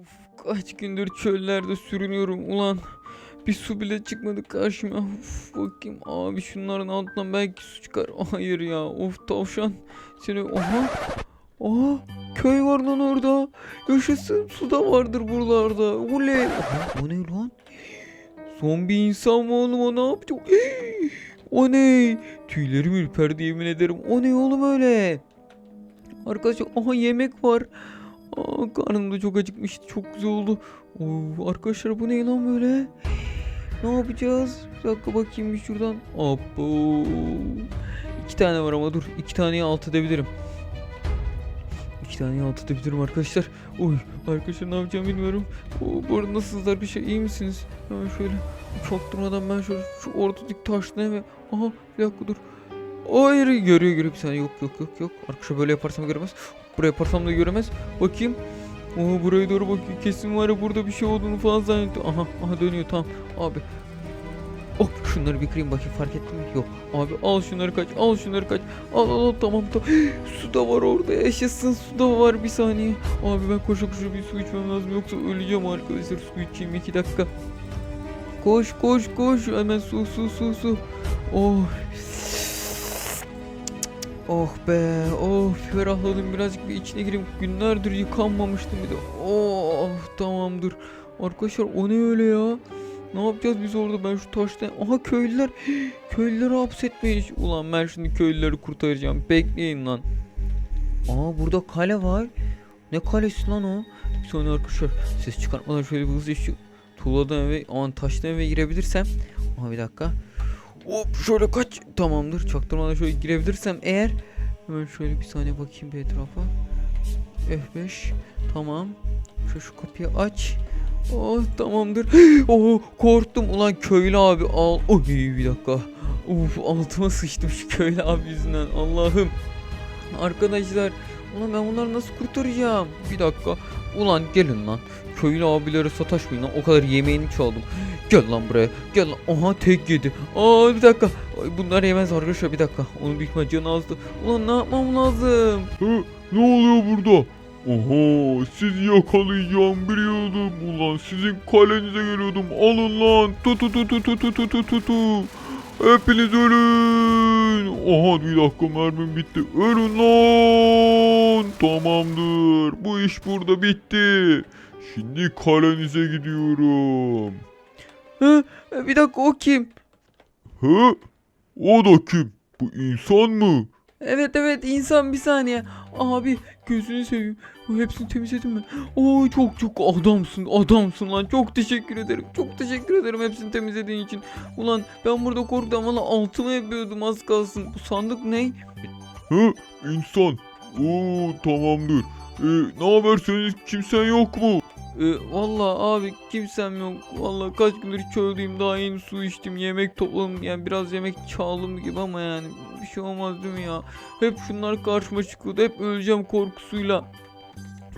Of kaç gündür çöllerde sürünüyorum ulan. Bir su bile çıkmadı karşıma. Of bakayım abi şunların altından belki su çıkar. Hayır ya of tavşan. Seni oha. Oha köy var lan orada. Yaşasın su da vardır buralarda. Oley. Oha, o ne lan? Zombi insan mı oğlum o ne yaptı? O ne? Tüylerim ürperdi yemin ederim. O ne oğlum öyle? Arkadaşlar aha yemek var. Aa, karnım da çok acıkmıştı. Çok güzel oldu. Oo, arkadaşlar bu ne lan böyle? Ne yapacağız? Bir dakika bakayım bir şuradan. Abo. İki tane var ama dur. İki taneyi alt edebilirim. İki taneyi alt edebilirim arkadaşlar. Oy arkadaşlar ne yapacağım bilmiyorum. Oo, bu arada nasılsınız arkadaşlar? İyi misiniz? Hemen şöyle çaktırmadan ben şöyle şu ortadaki taşla ve aha bir dakika dur. Hayır görüyor görüyor bir saniye yok yok yok yok. Arkadaşlar böyle yaparsam göremez. Buraya yaparsam da göremez. Bakayım. Oo buraya doğru bakıyor. Kesin var ya burada bir şey olduğunu falan zannetti. Aha aha dönüyor tamam. Abi. Oh şunları bir kırayım bakayım fark ettim mi? Yok. Abi al şunları kaç. Al şunları kaç. Al al al tamam tamam. su da var orada yaşasın su da var bir saniye. Abi ben koşa koşa bir su içmem lazım yoksa öleceğim arkadaşlar. Su içeyim iki dakika. Koş koş koş hemen su su su su. Oh. Oh be, oh ferahladım birazcık bir içine gireyim. Günlerdir yıkanmamıştım bir de. Oh tamamdır. Arkadaşlar o ne öyle ya? Ne yapacağız biz orada ben şu taşta? Aha köylüler. Köylüleri hapsetmeyin. Ulan ben şimdi köylüleri kurtaracağım. Bekleyin lan. Aa burada kale var. Ne kalesi lan o? Bir saniye arkadaşlar. Ses çıkartmadan şöyle bir hızlıca şu tuğladan eve, aman taştan eve girebilirsem. Aha bir dakika. Hop şöyle kaç. Tamamdır. Çaktırmadan şöyle girebilirsem eğer. Hemen şöyle bir saniye bakayım bir etrafa. F5. Tamam. Şu şu kapıyı aç. Oh tamamdır. oh korktum ulan köylü abi al. Oy bir dakika. Uf altıma sıçtım şu köylü abi yüzünden. Allah'ım. Arkadaşlar. Ulan ben bunları nasıl kurtaracağım? Bir dakika. Ulan gelin lan. Köylü abilere sataşmayın lan. O kadar yemeğini çaldım. Gel lan buraya. Gel lan. Aha tek yedi. Aa bir dakika. Ay, bunlar yemez arkadaşlar bir dakika. Onun büyük ihtimal canı azdı. Ulan ne yapmam lazım? Hı, ne oluyor burada? Oha sizi yakalayacağım biliyordum. Ulan sizin kalenize geliyordum. Alın lan. Tu tu tu tu tu tu tu tu tu. Hepiniz ölün. Oha bir dakika mermim bitti. Ölün lan. Tamamdır. Bu iş burada bitti. Şimdi kalenize gidiyorum. Hı? Bir dakika o kim? Hı? O da kim? Bu insan mı? Evet evet insan bir saniye. Abi gözünü seveyim. Hepsini temizledin mi? Oo çok çok adamsın adamsın lan. Çok teşekkür ederim. Çok teşekkür ederim hepsini temizlediğin için. Ulan ben burada korktum valla altıma yapıyordum az kalsın. Bu sandık ne? Hı? İnsan. Oo tamamdır. Ee, ne haber senin kimsen yok mu? Ee, valla abi kimsem yok. Valla kaç gündür çöldeyim daha yeni su içtim. Yemek topladım yani biraz yemek çaldım gibi ama yani bir şey olmaz değil mi ya? Hep şunlar karşıma çıkıyordu. Hep öleceğim korkusuyla.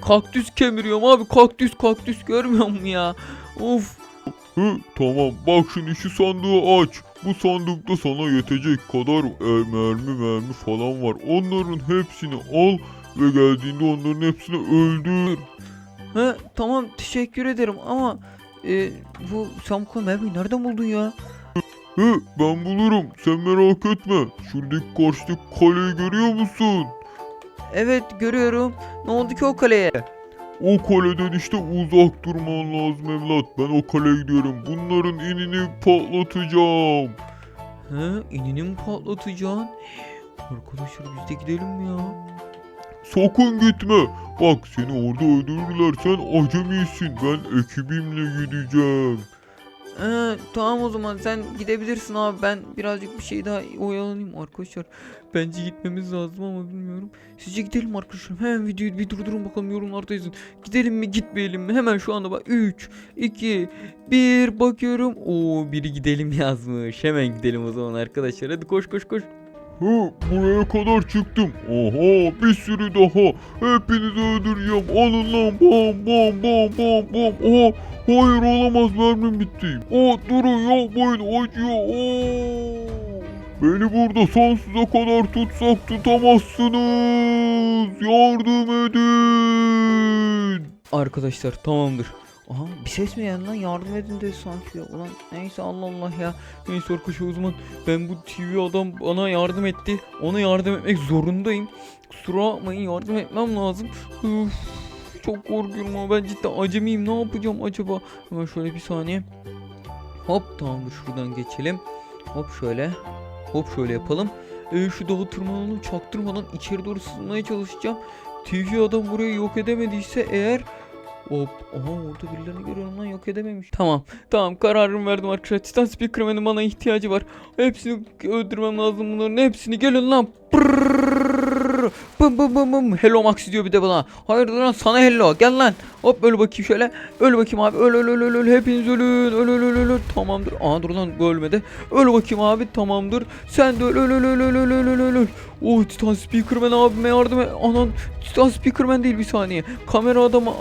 Kaktüs kemiriyorum abi kaktüs kaktüs görmüyor musun ya? Of Hı tamam bak şimdi şu sandığı aç. Bu sandıkta sana yetecek kadar e, mermi mermi falan var. Onların hepsini al ve geldiğinde onların hepsini öldür. He tamam teşekkür ederim ama e, bu kadar mermiyi nereden buldun ya? Hı ben bulurum sen merak etme. Şuradaki karşıdaki kaleyi görüyor musun? Evet görüyorum. Ne oldu ki o kaleye? O kaleden işte uzak durman lazım evlat. Ben o kaleye gidiyorum. Bunların inini patlatacağım. He inini mi patlatacaksın? Arkadaşlar biz de gidelim mi ya? Sakın gitme. Bak seni orada öldürdüler. Sen acemisin. Ben ekibimle gideceğim. Ee, tamam o zaman sen gidebilirsin abi ben birazcık bir şey daha oyalanayım arkadaşlar. Bence gitmemiz lazım ama bilmiyorum. Sizce gidelim arkadaşlar. Hemen videoyu bir durdurun bakalım yorumlarda yazın. Gidelim mi gitmeyelim mi? Hemen şu anda bak 3, 2, 1 bakıyorum. Oo biri gidelim yazmış. Hemen gidelim o zaman arkadaşlar. Hadi koş koş koş. Hı, buraya kadar çıktım. Oha bir sürü daha. Hepinizi öldüreceğim. Alın lan bam bam bam bam bam. Oha hayır olamaz mermim bitti. Aa durun yapmayın acıyor. Oo. Beni burada sonsuza kadar tutsak tutamazsınız. Yardım edin. Arkadaşlar tamamdır. Aha bir ses mi geldi lan yardım edin dedi sanki ya. Ulan neyse Allah Allah ya. Neyse arkadaşlar o zaman ben bu TV adam bana yardım etti. Ona yardım etmek zorundayım. Kusura bakmayın yardım etmem lazım. Üf, çok korkuyorum ama ben cidden acemiyim. Ne yapacağım acaba? Hemen şöyle bir saniye. Hop tamamdır şuradan geçelim. Hop şöyle. Hop şöyle yapalım. Ee, şu dağı tırmanalım çaktırmadan içeri doğru sızmaya çalışacağım. TV adam burayı yok edemediyse eğer Hop. Aha orada birilerini görüyorum lan yok edememiş. Tamam. Tamam kararımı verdim arkadaşlar. Titan Speakerman'ın bana ihtiyacı var. Hepsini öldürmem lazım bunların hepsini. Gelin lan. Prrrr. Bım bım bım bım. Hello Max diyor bir de bana. Hayır lan sana hello. Gel lan. Hop öl bakayım şöyle. Öl bakayım abi. Öl öl öl öl öl. Hepiniz ölün. Öl öl öl öl. Tamamdır. Aa dur lan bu ölmedi. Öl bakayım abi. Tamamdır. Sen de öl öl öl öl öl öl öl öl öl. Oh Titan Speakerman abime yardım et. Anan Titan Speakerman değil bir saniye. Kamera adamı.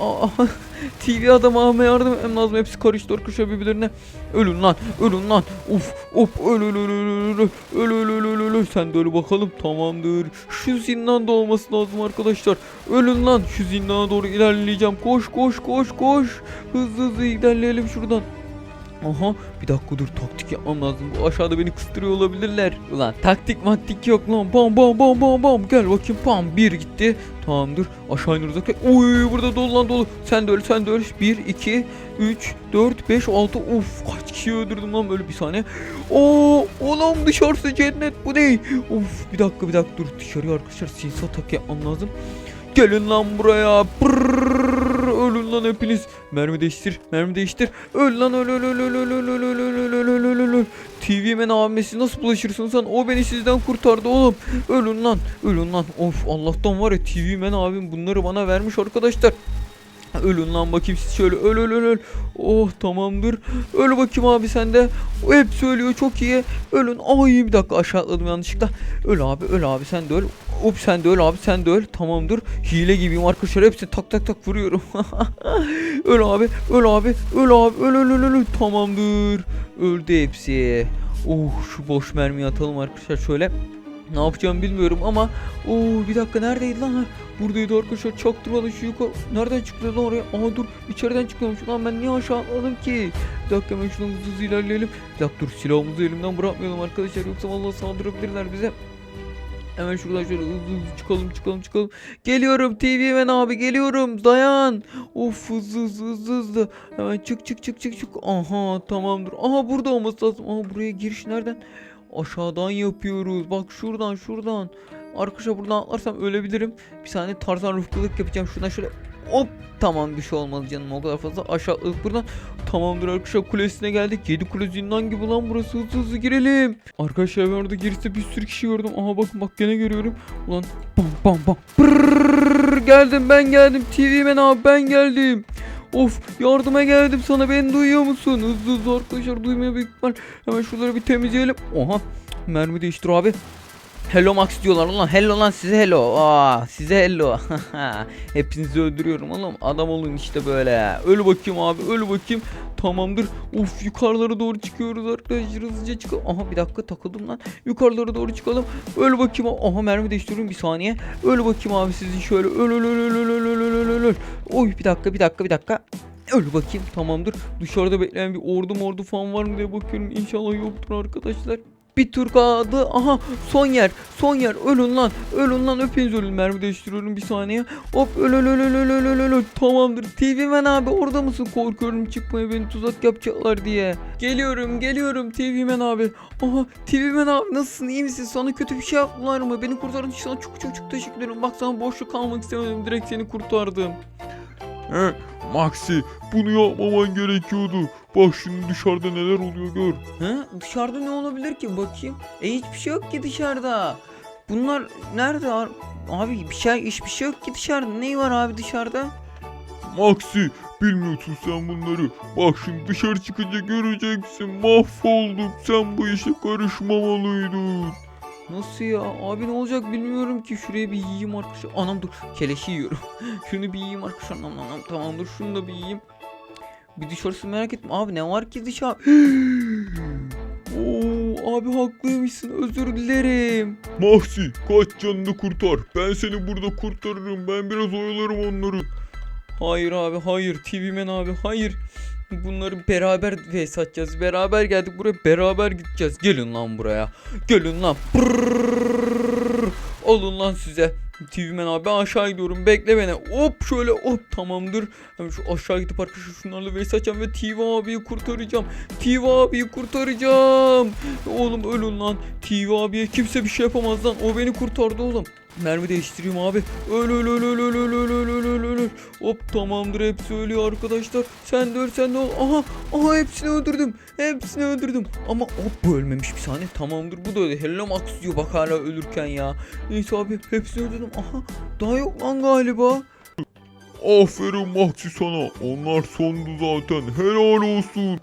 TV adamı abime yardım etmem lazım. Hepsi karıştı arkadaşlar birbirlerine. Ölün lan. Ölün lan. Uf. Of. Öl öl öl öl öl öl. Öl öl öl öl. Sen de öl bakalım. Tamamdır. Şu zindanda olması lazım arkadaşlar. Ölün lan. Şu zindana doğru ilerleyeceğim. Koş koş koş koş. Hızlı hızlı ilerleyelim şuradan. Aha bir dakika dur taktik yapmam lazım. Bu aşağıda beni kıstırıyor olabilirler. Ulan taktik maktik yok lan. Bam bam bam bam bam. Gel bakayım pam. Bir gitti. Tamamdır. Aşağı iniyoruz. Uy burada dolu lan dolu. Sen de öl sen de öl. 1, 2, 3, 4, 5, 6. Uf kaç kişi öldürdüm lan böyle bir saniye. Oo oğlum dışarısı cennet bu ne? Uf bir dakika bir dakika dur. Dışarıya arkadaşlar sinsi atak yapmam lazım. Gelin lan buraya. Brrrr, lan hepiniz. Mermi değiştir, mermi değiştir. Öl lan öl öl öl öl öl öl öl öl öl öl öl öl öl. TV men abimesi nasıl bulaşırsın sen? O beni sizden kurtardı oğlum. Ölün lan, ölün lan. Of Allah'tan var ya TV men abim bunları bana vermiş arkadaşlar. Ölün lan bakayım siz şöyle öl öl öl öl. Oh tamamdır. Öl bakayım abi sen de. O hep söylüyor çok iyi. Ölün. Ay bir dakika aşağı atladım yanlışlıkla. Öl abi öl abi sen de öl. Hop sen de öl abi sen de öl. Tamamdır. Hile gibiyim arkadaşlar. Hepsini tak tak tak vuruyorum. öl abi öl abi öl abi öl öl öl. öl. Tamamdır. Öldü hepsi. Oh şu boş mermiyi atalım arkadaşlar şöyle. Ne yapacağımı bilmiyorum ama Oo bir dakika neredeydi lan? Buradaydı arkadaşlar çaktırmadan şu yukarı. Nereden çıktı lan oraya? Aha dur içeriden çıkıyormuş. Lan ben niye aşağı atladım ki? Bir dakika hemen şuradan hızlı hızlı ilerleyelim. Bir dakika dur silahımızı elimden bırakmayalım arkadaşlar. Yoksa vallahi saldırabilirler bize. Hemen şuradan şöyle hızlı hızlı çıkalım çıkalım çıkalım. Geliyorum TV ben abi geliyorum dayan. Of hızlı hızlı hızlı hızlı. Hemen çık çık çık çık çık. Aha tamamdır. Aha burada olması lazım. Aha buraya giriş nereden? Aşağıdan yapıyoruz. Bak şuradan şuradan. Arkadaşlar buradan atlarsam ölebilirim. Bir saniye tarzan rıfkılık yapacağım. Şuradan şöyle hop. Tamam bir şey olmadı canım o kadar fazla aşağı atladık buradan. Tamamdır arkadaşlar kulesine geldik. 7 kule zindan gibi lan burası hızlı hızlı girelim. Arkadaşlar ben orada girişte bir sürü kişi gördüm. Aha bakın bak gene görüyorum. Ulan bam bam bam. Brrrr, geldim ben geldim. TV ben abi ben geldim. Of yardıma geldim sana beni duyuyor musun? Hızlı hızlı arkadaşlar duymuyor büyük ihtimal. Hemen şuraları bir temizleyelim. Oha mermi değiştir abi. Hello Max diyorlar lan. Hello lan size hello. Aa, size hello. Hepinizi öldürüyorum oğlum. Adam olun işte böyle. Öl bakayım abi. Öl bakayım. Tamamdır. Of yukarılara doğru çıkıyoruz arkadaşlar. Hızlıca çıkalım. Aha bir dakika takıldım lan. Yukarılara doğru çıkalım. Öl bakayım. Aha mermi değiştiriyorum bir saniye. Öl bakayım abi sizi şöyle. Öl öl öl öl öl öl. Oy bir dakika bir dakika bir dakika Öl bakayım tamamdır Dışarıda bekleyen bir ordu mordu falan var mı diye bakıyorum İnşallah yoktur arkadaşlar bir tur kaldı. Aha son yer. Son yer. Ölün lan. Ölün lan. Öpeniz ölün. Mermi değiştiriyorum bir saniye. Hop öl öl öl öl öl öl öl öl. Tamamdır. TV Man abi orada mısın? Korkuyorum çıkmaya beni tuzak yapacaklar diye. Geliyorum geliyorum TV Man abi. Aha TV Man abi nasılsın? iyi misin? Sana kötü bir şey yaptılar mı? Beni kurtardığın için sana çok çok çok teşekkür ederim. Bak sana boşluk kalmak istemedim. Direkt seni kurtardım. He, Maxi bunu yapmaman gerekiyordu. Bak şimdi dışarıda neler oluyor gör. Ha? Dışarıda ne olabilir ki bakayım? E hiçbir şey yok ki dışarıda. Bunlar nerede? Abi bir şey hiçbir şey yok ki dışarıda. Ne var abi dışarıda? Maxi bilmiyorsun sen bunları. Bak şimdi dışarı çıkınca göreceksin. Mahvolduk. Sen bu işe karışmamalıydın. Nasıl ya? Abi ne olacak bilmiyorum ki. Şuraya bir yiyeyim arkadaşlar. Anam dur. Keleşi yiyorum. Şunu bir yiyeyim arkadaşlar. Anam anam tamam dur şunu da bir yiyeyim. Bir dışarısı merak etme. Abi ne var ki dışarı? Oo abi haklıymışsın özür dilerim. Mahsi kaç canını kurtar. Ben seni burada kurtarırım. Ben biraz oyalarım onları. Hayır abi hayır TV Man abi hayır. Bunları beraber vs atacağız. Beraber geldik buraya beraber gideceğiz. Gelin lan buraya. Gelin lan. Brrrr. Alın lan size. TV'men abi aşağı gidiyorum bekle beni hop şöyle hop tamamdır hemen şu aşağı gidip arkadaşlar şunlarla vs açacağım ve TV abiyi kurtaracağım TV abiyi kurtaracağım oğlum ölün lan TV abiye kimse bir şey yapamaz lan o beni kurtardı oğlum mermi değiştireyim abi öl öl öl öl öl öl öl Hop tamamdır hepsi ölüyor arkadaşlar. Sen de öl sen de öl. Aha aha hepsini öldürdüm. Hepsini öldürdüm. Ama hop bu ölmemiş bir saniye. Tamamdır bu da öyle. Hello Max diyor bak hala ölürken ya. Neyse abi hepsini öldürdüm. Aha daha yok lan galiba. Aferin Mahsi sana. Onlar sondu zaten. Helal olsun.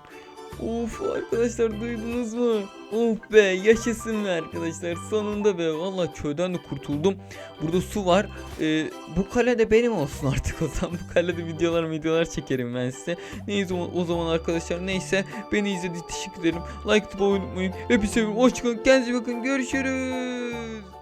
Of arkadaşlar duydunuz mu? Of be yaşasın be arkadaşlar sonunda be valla köyden de kurtuldum. Burada su var. Ee, bu kale de benim olsun artık o zaman. Bu kalede videolar videolar çekerim ben size. Neyse o, zaman arkadaşlar neyse beni izlediğiniz için teşekkür ederim. Like tıklamayı unutmayın. Hepinizi seviyorum. Hoşçakalın. Kendinize bakın. Görüşürüz.